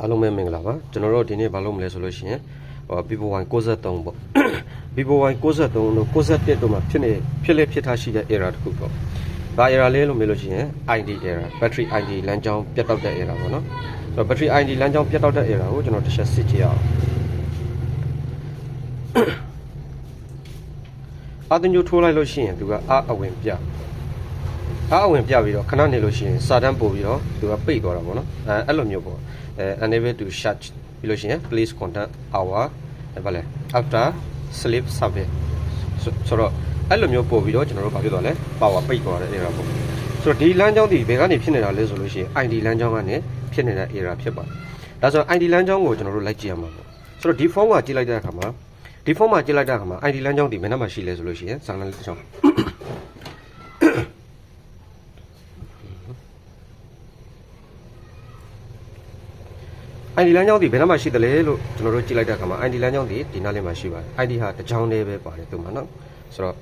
အားလုံးပဲမင်္ဂလာပါကျွန်တော်တို့ဒီနေ့ဘာလုပ်မလဲဆိုလို့ရှိရင်ဟော Vivo Y 63ပေါ့ Vivo Y 63တို့61တို့မှာဖြစ်နေဖြစ်လေဖြစ်ထားရှိတဲ့ error တစ်ခုပေါ့ဘာ error လဲလို့မေးလို့ရှိရင် ID error battery ID လမ်းကြောင်းပြတ်တောက်တဲ့ error ပေါ့နော်အဲ့တော့ battery ID လမ်းကြောင်းပြတ်တောက်တဲ့ error ကိုကျွန်တော်တစ်ချက်စစ်ကြည့်အောင်အတင်ညိုထိုးလိုက်လို့ရှိရင်သူကအအဝင်ပြ အားအဝင်ပြပြီးတော့ခဏနေလို့ရှိရင်စာတန်းပို့ပြီးတော့သူကပိတ်သွားတာပေါ့နော်အဲအဲ့လိုမျိုးပေါ့အဲ enable to shut ပြီးလို့ရှိရင် please contact our ဘာလဲ after sleep service ဆိုဆိုတော့အဲ့လိုမျိုးပို့ပြီးတော့ကျွန်တော်တို့ဘာဖြစ်သွားလဲ power ပိတ်သွားတဲ့ error ပေါ့ဆိုတော့ဒီလမ်းကြောင်းဒီဘယ်ကနေဖြစ်နေတာလဲဆိုလို့ရှိရင် ID လမ်းကြောင်းကနေဖြစ်နေတဲ့ error ဖြစ်ပါတယ်ဒါဆိုတော့ ID လမ်းကြောင်းကိုကျွန်တော်တို့လိုက်ကြည့်ရမှာပေါ့ဆိုတော့ဒီ form ကကြည့်လိုက်တဲ့အခါမှာဒီ form မှာကြည့်လိုက်တဲ့အခါမှာ ID လမ်းကြောင်းဒီဘယ်နှမှာရှိလဲဆိုလို့ရှိရင်ဇာတ်လမ်းလေးတစ်ချောင်း ID လမ်းကြောင်းဒီဘယ်နှမှာရှိတယ်လဲလို့ကျွန်တော်တို့ကြည့်လိုက်တဲ့အခါမှာ ID လမ်းကြောင်းဒီဒီနားလေးမှာရှိပါတယ် ID ဟာတစ်ကြောင်းလေးပဲပါတယ်သူ့မှာနော်ဆိုတော့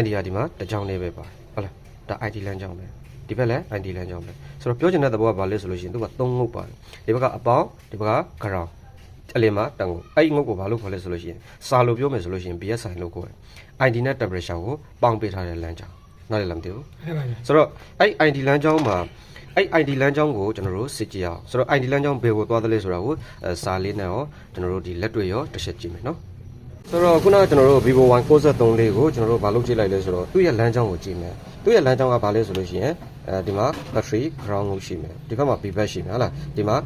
ID ဟာဒီမှာတစ်ကြောင်းလေးပဲပါတယ်ဟုတ်လားဒါ ID လမ်းကြောင်းပဲဒီဘက်လည်း ID လမ်းကြောင်းပဲဆိုတော့ပြောချင်တဲ့သဘောကဘာလဲဆိုလို့ရှိရင်သူက3ငုတ်ပါတယ်ဒီဘက်ကအပေါင်းဒီဘက်က ground အလင်မှာတန်ကိုအဲ့ဒီငုတ်ကိုဘာလို့ခေါ်လဲဆိုလို့ရှိရင်စာလို့ပြောမယ်ဆိုလို့ရှိရင် BSI လို့ခေါ်တယ် ID နဲ့ temperature ကိုပေါင်းပေးထားတဲ့လမ်းကြောင်းနားလည်လားမသိဘူးဟုတ်ပါပြီဆိုတော့အဲ့ ID လမ်းကြောင်းမှာ အဲ့ ID လမ်းကြောင်းကိုကျွန်တော်တို့စစ်ကြည့်အောင်ဆိုတော့ ID လမ်းကြောင်းဘယ်ကိုသွားသလဲဆိုတာကိုအဲစာလေးနဲ့ရောကျွန်တော်တို့ဒီလက်တွေ့ရောတစ်ချက်ကြည့်မယ်နော်ဆိုတော့ခုနကကျွန်တော်တို့ Vivo Y 63လေးကိုကျွန်တော်တို့ဘာလုပ်ကြည့်လိုက်လဲဆိုတော့သူ့ရဲ့လမ်းကြောင်းကိုကြည့်မယ်သူ့ရဲ့လမ်းကြောင်းကဘာလဲဆိုလို့ရှိရင်အဲဒီမှာ battery ground ကိုရှိမယ်ဒီဘက်မှာ B back ရှိမယ်ဟုတ်လားဒီမှာ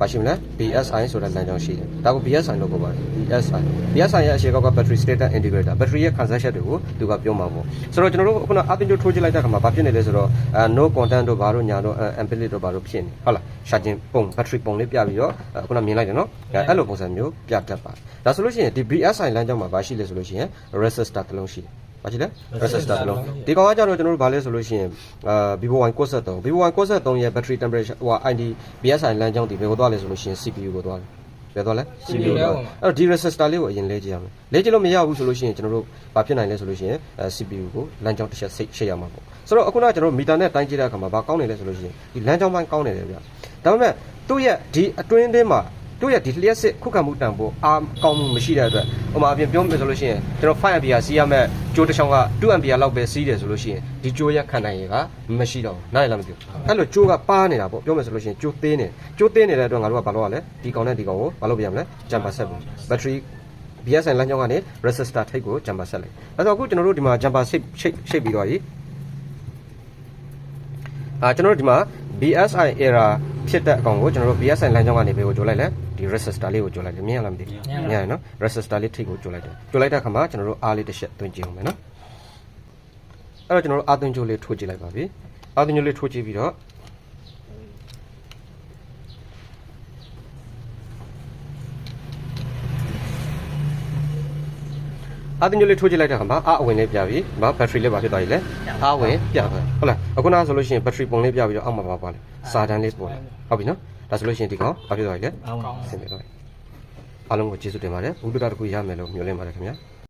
ဘာရှိမလဲ BSI ဆိုတဲ့လမ်းကြောင်းရှိတယ်ဒါကို BSI လို့ခေါ်ပါတယ် BSI BSI ရဲ့အရှိကောက်က battery status integrator battery ရဲ့ခံစားချက်တွေကိုသူကပြောမှာပေါ့ဆိုတော့ကျွန်တော်တို့ခုနအတင်ကျထိုးကြည့်လိုက်တဲ့အခါမှာဘာဖြစ်နေလဲဆိုတော့အဲ no content တို့ဘာတို့ညာတို့ amplitude တို့ဘာတို့ဖြစ်နေဟုတ်လား charging ပုံ battery ပုံလေးပြပြီးတော့အဲခုနမြင်လိုက်တယ်နော်အဲအဲ့လိုပုံစံမျိုးပြတတ်ပါတယ်ဒါဆိုလို့ရှိရင်ဒီ BSI လမ်းကြောင်းမှာဘာရှိလဲဆိုလို့ရှိရင် resistor တစ်လုံးရှိတယ် ဘာရှိလဲ resistor တစ်လုံးဒီကောင်ကကြတော့ကျွန်တော်တို့ဘာလဲဆိုလို့ရှိရင်အာ Vivo Y 63 Vivo Y 63ရဲ့ battery temperature ဟို ID BSI လမ်းကြောင်းဒီဘယ်ကိုသွားလဲဆိုလို့ရှိရင် CPU ကိုသွားတယ်ဘယ်သွားလဲ CPU ကိုသွားတယ်အဲ့တော့ဒီ resistor လေးကိုအရင်လဲကြည့်ရမယ်လဲကြည့်လို့မရဘူးဆိုလို့ရှိရင်ကျွန်တော်တို့ဘာဖြစ်နိုင်လဲဆိုလို့ရှိရင်အဲ CPU ကိုလမ်းကြောင်းတစ်ချက်စိတ်ရှိရမှာပေါ့ဆိုတော့အခုနကကျွန်တော်တို့မီတာနဲ့တိုင်းကြည့်တဲ့အခါမှာဘာကောင်းနေလဲဆိုလို့ရှိရင်ဒီလမ်းကြောင်းပိုင်းကောင်းနေတယ်ဗျဒါပေမဲ့သူ့ရဲ့ဒီအတွင်းထဲမှာ တို့ရဲ့ဒီလျှက်စစ်ခုခံမှုတန်ဖို့အားကောင်းမှုမရှိတဲ့အတွက်ဟိုမှာအပြင်ပြောမယ်ဆိုလို့ရှိရင်ကျွန်တော် 5 ampere စီးရမဲ့ကြိုးတစ်ချောင်းက2 ampere လောက်ပဲစီးတယ်ဆိုလို့ရှိရင်ဒီကြိုးရက်ခံနိုင်ရကမရှိတော့ဘူးနားရလားမသိဘူးအဲ့လိုကြိုးကပါနေတာပေါ့ပြောမယ်ဆိုလို့ရှိရင်ကြိုးသေးနေကြိုးသေးနေတဲ့အတွက်ငါတို့ကဘာလုပ်ရလဲဒီကောင်နဲ့ဒီကောင်ကိုဘာလုပ်ပြရမလဲဂျမ်ပါဆက်ဘူး battery BSN လမ်းကြောင်းကနေ resistor ထိပ်ကိုဂျမ်ပါဆက်လိုက်အဲ့တော့အခုကျွန်တော်တို့ဒီမှာဂျမ်ပါရှိတ်ရှိတ်ရှိတ်ပြီးတော့ကြီးအာကျွန်တော်တို့ဒီမှာ BSI error ဖြစ်တဲ့အကောင်ကိုကျွန်တော်တို့ BSI လမ်းကြောင်းကနေဘယ်ကိုကြိုလိုက်လဲ ဒီ resistor လေးကိုကြိုလိုက်တယ်မြင်ရလားမသိဘူးမြင်ရနော် resistor လေးထိပ်ကိုကြိုလိုက်တယ်ကြိုလိုက်တဲ့အခါမှာကျွန်တော်တို့အားလေးတစ်ချက်သွင်းကြည့်အောင်မယ်နော်အဲ့တော့ကျွန်တော်တို့အားသွင်းကြိုးလေးထိုးကြည့်လိုက်ပါပြီအားသွင်းကြိုးလေးထိုးကြည့်ပြီးတော့အားသွင်းကြိုးလေးထိုးကြည့်လိုက်တဲ့အခါမှာအားအဝင်လေးပြပြီဘာဘက်ထရီလေးပါဖြစ်သွားပြီလဲအားဝင်ပြသွားဟုတ်လားအခုနကဆိုလို့ရှိရင်ဘက်ထရီပုံလေးပြပြီးတော့အောက်မှာပါပါလေစာတန်းလေးပေါ်လာဟုတ်ပြီနော် ဒါဆိုလို့ရှိရင်ဒီကောင်ဘာဖြစ်သွားပြီလဲအောင်းဆင်ပြေသွားပြီအားလုံးကိုကျေးဇူးတင်ပါတယ်ဘုဒ္ဓတာတစ်ခုရမယ်လို့မျှော်လင့်ပါတယ်ခင်ဗျာ